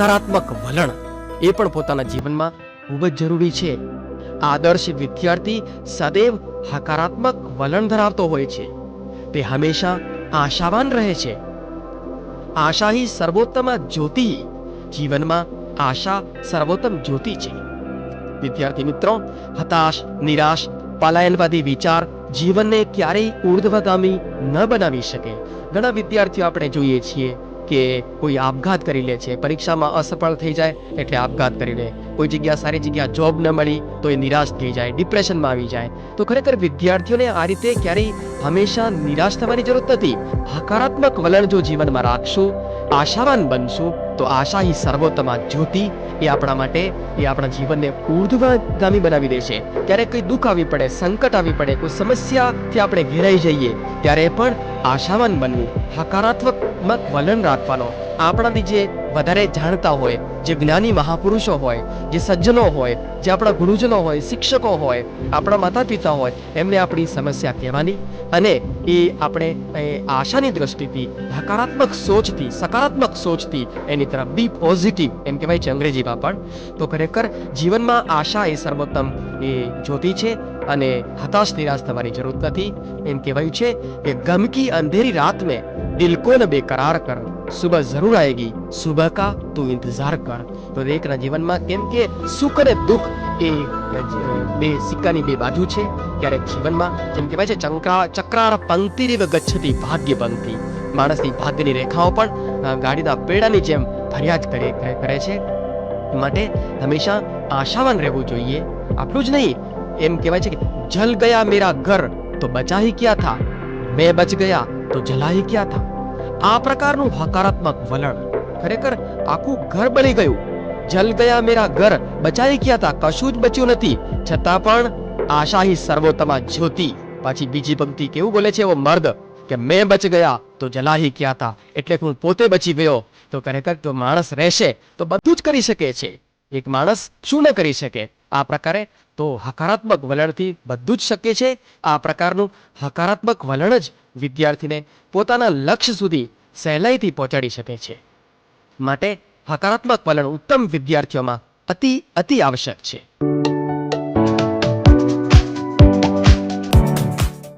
હકારાત્મક વલણ એ પણ પોતાના જીવનમાં ખૂબ જ જરૂરી છે. આદર્શ વિદ્યાર્થી સદૈવ હકારાત્મક વલણ ધરાવતો હોય છે. તે હંમેશા આશાવાન રહે છે. આશા હિ સર્વોત્તમ જ્યોતિ જીવનમાં આશા સર્વોત્તમ જ્યોતિ છે. વિદ્યાર્થી મિત્રો, હતાશ, નિરાશ, પલાયનવાદી વિચાર જીવનને ક્યારેય ઉર્ધ્વગામી ન બનાવી શકે. ઘણા વિદ્યાર્થીઓ આપણે જોઈએ છીએ કે કોઈ આપઘાત કરી લે છે, પરીક્ષામાં અસફળ થઈ જાય એટલે આપઘાત કરી લે. કોઈ જગ્યા સારી જગ્યા જોબ ન મળી તો એ નિરાશ થઈ જાય ડિપ્રેશનમાં આવી જાય. તો ખરેખર વિદ્યાર્થીઓને આ રીતે ક્યારેય હંમેશા નિરાશ થવાની જરૂર નથી. હકારાત્મક વલણ જો જીવનમાં રાખશું, આશાવાન બનશું, તો આશા હિ સર્વોત્તમ જ્યોતિ એ આપણા માટે, એ આપણા જીવનને ઉર્ધ્વગામી બનાવી દેશે. ક્યારેક કોઈ દુઃખ આવી પડે, સંકટ આવી પડે, કોઈ સમસ્યાથી આપણે ઘેરાઈ જઈએ, ત્યારે પણ આશાવાન બનવું, હકારાત્મક વલણ રાખવાનો. આપણાથી જે વધારે જાણતા હોય, જે જ્ઞાની મહાપુરુષો હોય, જે સજ્જનો હોય, જે આપણા ગુરુજનો હોય, શિક્ષકો હોય, આપણા માતા પિતા હોય, એમને આપણી સમસ્યા કહેવાની અને એ આપણે આશાની દ્રષ્ટિથી, હકારાત્મક સોચથી, સકારાત્મક સોચથી એની તરફ બી પોઝિટિવ એમ કહેવાય છે અંગ્રેજીમાં પણ. તો ખરેખર જીવનમાં આશા એ સર્વોત્તમ એ જ્યોતિ છે અને હતાશ નિરાશ થવાની જરૂર નથી. એમ કહેવાયું છે કે ગમકી અંધેરી રાત મેં દિલ કો ન બેકરાર કર. સુબહ જરૂર આએગી સુબહ કા તું ઇંતજાર કર. તો દરેકના જીવનમાં કેમ કે સુખ અને દુઃખ એ બે સિક્કાની બે બાજુ છે. ક્યારેક જીવનમાં જેમ કહેવાય છે ચંક્રા ચક્રાર પંક્તિરીવ ગચ્છતી ભાગ્ય પંક્તિ. માણસની ભાગ્યની રેખાઓ પણ ગાડીના પેડાની જેમ ફરિયાદ કરે કરે છે. માટે હંમેશા આશાવાન રહેવું જોઈએ. આટલું જ નહીં. એમ કહેવાય છે કે જલ ગયા મેરા ઘર, તો બચા હી થા? મેં બચ ગયા, તો જલા હી થા? આ પ્રકારનું હકારાત્મક વલણ ખરેખર આખું ઘર બળી ગયું. જલ ગયા મેરા ઘર, બચાઈ ગયા હતા કશું જ બચ્યું નથી. છતાં પણ આશા હી સર્વોત્તમા જ્યોતિ. પાછી બીજી પંક્તિ કેવું બોલે છે એવો મર્દ કે મેં બચ ગયા, તો જલાહી ક્યાં હતા એટલે હું પોતે બચી ગયો, તો ખરેખર તો માણસ રહેશે, તો બધું જ કરી શકે છે. એક માણસ શું ન કરી શકે? આ પ્રકારે તો હકારાત્મક વલણથી બધું જ શક્ય છે. આ પ્રકારનું હકારાત્મક વલણ જ વિદ્યાર્થીને પોતાના લક્ષ્ય સુધી સહેલાઈથી પહોંચાડી શકે છે. માટે હકારાત્મક વલણ ઉત્તમ વિદ્યાર્થીઓમાં અતિ અતિ આવશ્યક છે.